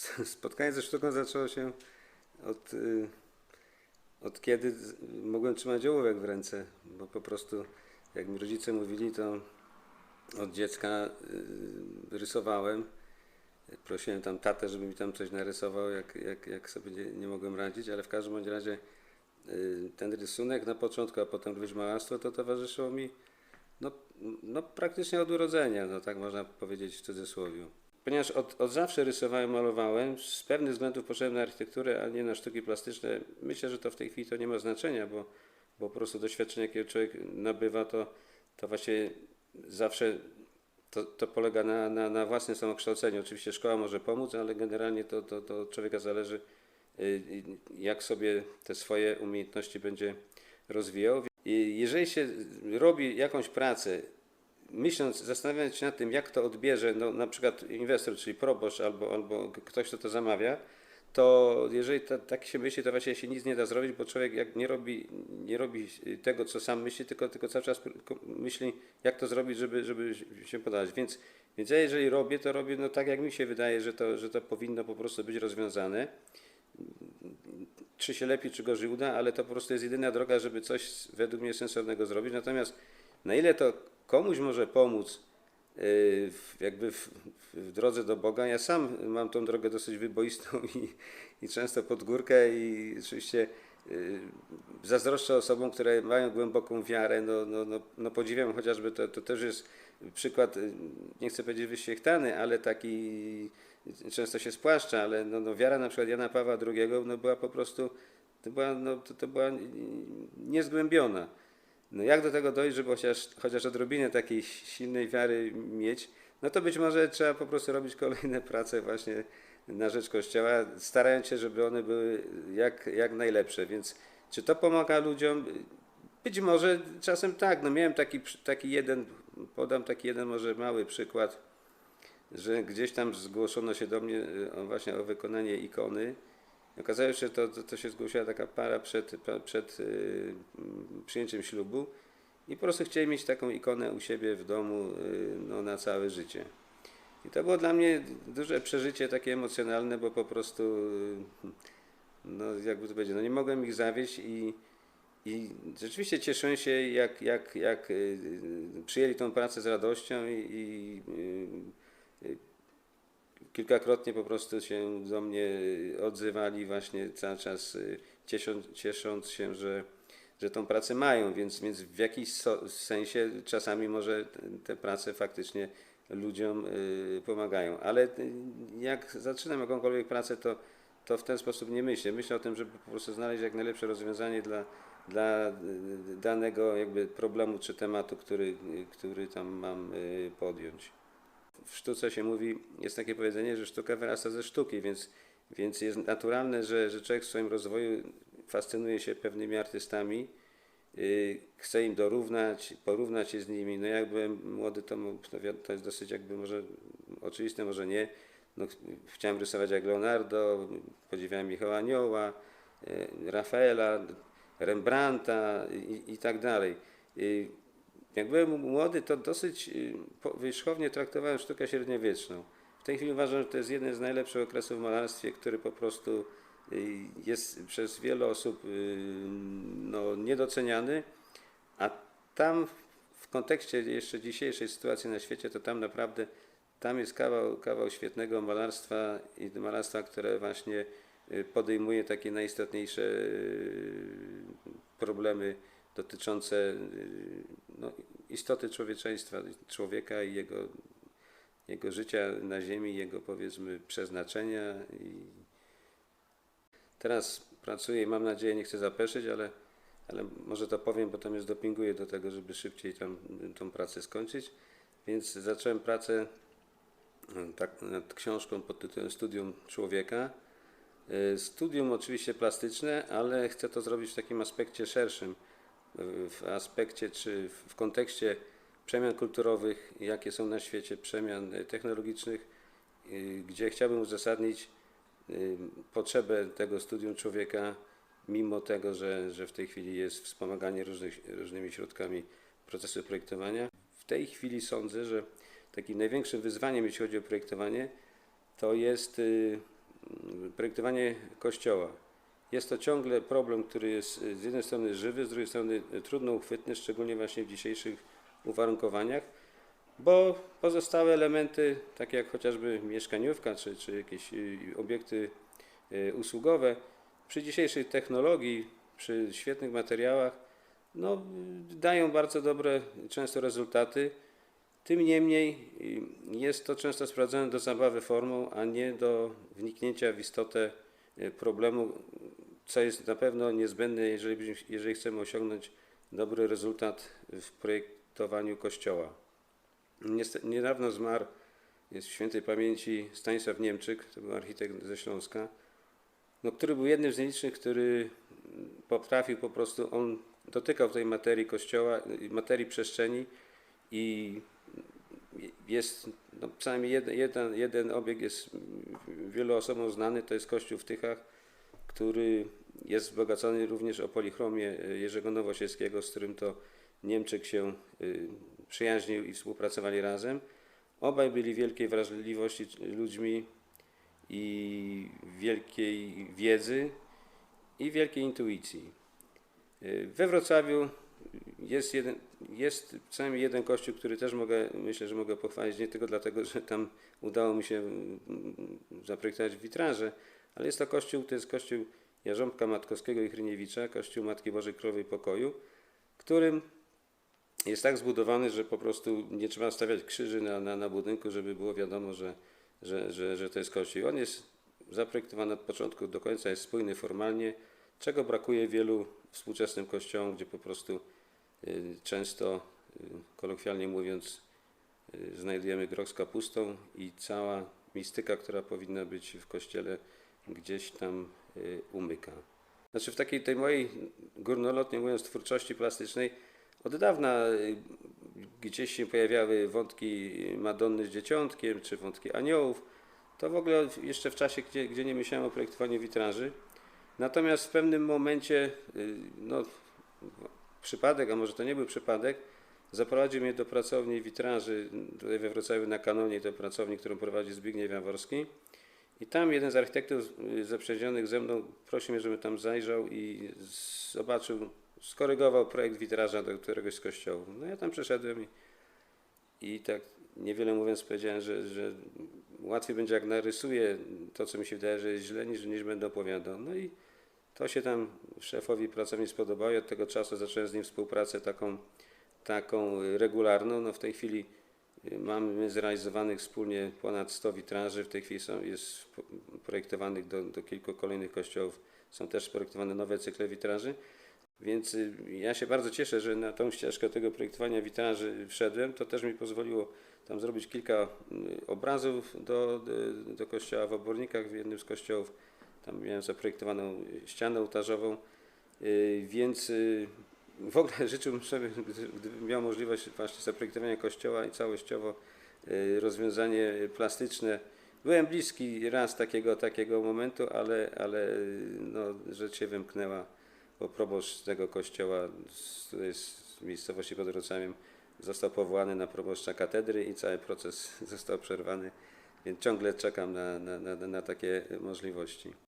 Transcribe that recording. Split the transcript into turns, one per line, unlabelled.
Spotkanie ze sztuką zaczęło się od, y, od kiedy mogłem trzymać ołówek w ręce, bo po prostu jak mi rodzice mówili, to od dziecka y, rysowałem. Prosiłem tam tatę, żeby mi tam coś narysował, jak, jak, jak sobie nie, nie mogłem radzić, ale w każdym razie y, ten rysunek na początku, a potem również malarstwo, to towarzyszyło mi no, no praktycznie od urodzenia, no tak można powiedzieć w cudzysłowie. Ponieważ od, od zawsze rysowałem, malowałem, z pewnych względów poszedłem na architekturę, a nie na sztuki plastyczne. Myślę, że to w tej chwili to nie ma znaczenia, bo, bo po prostu doświadczenie, jakie człowiek nabywa, to, to właśnie zawsze to, to polega na, na, na własnym samokształceniu. Oczywiście szkoła może pomóc, ale generalnie to, to, to od człowieka zależy, y, jak sobie te swoje umiejętności będzie rozwijał. I jeżeli się robi jakąś pracę, myśląc, zastanawiając się nad tym, jak to odbierze, no, na przykład inwestor, czyli proboszcz albo, albo ktoś, kto to zamawia, to jeżeli ta, tak się myśli, to właśnie się nic nie da zrobić, bo człowiek jak nie robi, nie robi tego, co sam myśli, tylko, tylko cały czas myśli, jak to zrobić, żeby, żeby się podać. Więc, więc ja jeżeli robię, to robię no, tak, jak mi się wydaje, że to, że to powinno po prostu być rozwiązane czy się lepiej, czy gorzej uda, ale to po prostu jest jedyna droga, żeby coś według mnie sensownego zrobić. Natomiast na ile to komuś może pomóc yy, w- jakby w, w drodze do Boga, ja sam mam tą drogę dosyć wyboistą i, i często pod górkę i oczywiście yy, zazdroszczę osobom, które mają głęboką wiarę, no, no, no, no podziwiam chociażby, to, to też jest przykład, yy, nie chcę powiedzieć wyświechtany, ale taki często się spłaszcza, ale no, no, wiara na przykład Jana Pawła II no, była po prostu, to była, no, to, to była niezgłębiona. No jak do tego dojść, żeby chociaż, chociaż odrobinę takiej silnej wiary mieć, no to być może trzeba po prostu robić kolejne prace właśnie na rzecz Kościoła, starając się, żeby one były jak, jak najlepsze. Więc czy to pomaga ludziom? Być może czasem tak. No miałem taki, taki jeden, podam taki jeden może mały przykład, że gdzieś tam zgłoszono się do mnie o, właśnie o wykonanie ikony. Okazało się, że to, to, to się zgłosiła taka para przed, przed y, mm, przyjęciem ślubu i po prostu chcieli mieć taką ikonę u siebie w domu y, no, na całe życie. I to było dla mnie duże przeżycie takie emocjonalne, bo po prostu, y, no jakby to powiedzieć, no nie mogłem ich zawieść i, i rzeczywiście cieszyłem się, jak, jak, jak y, przyjęli tą pracę z radością i, i y, y, kilkakrotnie po prostu się do mnie odzywali właśnie cały czas y, ciesząc, ciesząc się, że, że tą pracę mają, więc, więc w jakiś so, sensie czasami może te- prace faktycznie ludziom y, pomagają. Ale y, jak zaczynam jakąkolwiek pracę, to, to w ten sposób nie myślę. Myślę o tym, żeby po prostu znaleźć jak najlepsze rozwiązanie dla, dla y, danego jakby problemu czy tematu, który, który tam mam y, podjąć w sztuce się mówi, jest takie powiedzenie, że sztuka wyrasta ze sztuki, więc, więc jest naturalne, że, że człowiek w swoim rozwoju fascynuje się pewnymi artystami, yy, chce im dorównać, porównać się z nimi. No jak byłem młody, to, to, jest dosyć jakby może oczywiste, może nie. No, ch- chciałem rysować jak Leonardo, podziwiałem Michała Anioła, yy, Rafaela, Rembrandta i, i tak dalej. Yy, jak byłem młody, to dosyć y, wierzchownie traktowałem sztukę średniowieczną. W tej chwili uważam, że to jest jeden z najlepszych okresów w malarstwie, który po prostu y, jest przez wiele osób y, no, niedoceniany, a tam w kontekście jeszcze dzisiejszej sytuacji na świecie, to tam naprawdę tam jest kawał, kawał świetnego malarstwa i malarstwa, które właśnie podejmuje takie najistotniejsze problemy dotyczące y, no, istoty człowieczeństwa, człowieka i jego, jego życia na ziemi, jego powiedzmy przeznaczenia. I teraz pracuję i mam nadzieję, nie chcę zapeszyć, ale, ale może to powiem, bo to mnie zdopinguje do tego, żeby szybciej tam tą pracę skończyć. Więc zacząłem pracę y, tak, nad książką pod tytułem Studium Człowieka. Y, Studium oczywiście plastyczne, ale chcę to zrobić w takim aspekcie szerszym, w aspekcie czy w kontekście przemian kulturowych, jakie są na świecie, przemian y, technologicznych, y, gdzie chciałbym uzasadnić y, potrzebę tego studium człowieka, mimo tego, że, że w tej chwili jest wspomaganie różnych, różnymi środkami procesu projektowania. W tej chwili sądzę, że takim największym wyzwaniem, jeśli chodzi o projektowanie, to jest projektowanie kościoła. Jest to ciągle problem, który jest y, z jednej strony żywy, z drugiej strony y, trudno uchwytny, szczególnie właśnie w dzisiejszych uwarunkowaniach, bo pozostałe elementy, takie jak chociażby mieszkaniówka czy, czy jakieś y, obiekty usługowe, przy dzisiejszej technologii, przy świetnych materiałach, no, dają bardzo dobre często rezultaty. Tym niemniej jest to często sprowadzone do zabawy formą, a nie do wniknięcia w istotę problemu, co jest na pewno niezbędne, jeżeli, jeżeli chcemy osiągnąć dobry rezultat w projektowaniu kościoła. Niedawno zmarł, jest w świętej pamięci Stanisław Niemczyk, to był architekt ze Śląska, no, który był jednym z nielicznych, który potrafił po prostu, on dotykał tej materii kościoła, materii przestrzeni i jest, no, przynajmniej jeden, jeden, jeden jest wielu osobom znany, to jest kościół w Tychach, który jest wzbogacony również o polichromię y, Jerzego Nowosielskiego, z którym to Niemczyk się y, przyjaźnił i współpracowali razem. Obaj byli wielkiej wrażliwości ludźmi i wielkiej wiedzy i wielkiej intuicji. Y, We Wrocławiu jest, jeden, jest przynajmniej jeden kościół, który też mogę, myślę, że mogę pochwalić, nie tylko dlatego, że tam udało mi się mm, zaprojektować witraże, ale jest to kościół, to jest kościół Jarząbka Matkowskiego i Hryniewicza, kościół Matki Bożej Królowej Pokoju, którym jest tak zbudowany, że po prostu nie trzeba stawiać krzyży na, na, na budynku, żeby było wiadomo, że, że, że, że to jest kościół. On jest zaprojektowany od początku do końca, jest spójny formalnie, czego brakuje wielu współczesnym kościołom, gdzie po prostu y, często, y, kolokwialnie mówiąc, y, znajdujemy groch z kapustą i cała mistyka, która powinna być w kościele, gdzieś tam y, umyka. Znaczy w takiej tej mojej górnolotnie mówiąc twórczości plastycznej od dawna y, gdzieś się pojawiały wątki Madonny z Dzieciątkiem, czy wątki aniołów. To w ogóle jeszcze w czasie, gdzie, gdzie nie myślałem o projektowaniu witraży. Natomiast w pewnym momencie, y, no, przypadek, a może to nie był przypadek, zaprowadził mnie do pracowni witraży tutaj we Wrocławiu na Kanonie, to pracowni, którą prowadzi Zbigniew Jaworski. I tam jeden z architektów y, zaprzyjaźnionych ze mną prosił mnie, żebym tam zajrzał i zobaczył, skorygował projekt witraża do któregoś z kościołów. No ja tam przeszedłem i, i tak niewiele mówiąc powiedziałem, że, że łatwiej będzie jak narysuję to, co mi się wydaje, że jest źle, niż, niż będę opowiadał. No i to się tam szefowi pracowni spodobało i od tego czasu zacząłem z nim współpracę taką, taką y, regularną. No w tej chwili mamy zrealizowanych wspólnie ponad 100 witraży. W tej chwili są, jest projektowanych do, do kilku kolejnych kościołów. Są też projektowane nowe cykle witraży. Więc y, ja się bardzo cieszę, że na tą ścieżkę tego projektowania witraży wszedłem. To też mi pozwoliło tam zrobić kilka y, obrazów do, do, do kościoła w Obornikach, w jednym z kościołów. Tam miałem zaprojektowaną ścianę ołtarzową, y, więc y, w ogóle życzyłbym sobie, gdy- gdybym miał możliwość właśnie zaprojektowania kościoła i całościowo y, rozwiązanie plastyczne. Byłem bliski raz takiego, takiego momentu, ale, ale no, rzecz się wymknęła, bo proboszcz tego kościoła z, z miejscowości pod Wrocławiem został powołany na proboszcza katedry i cały proces został przerwany, więc ciągle czekam na, na, na, na takie możliwości.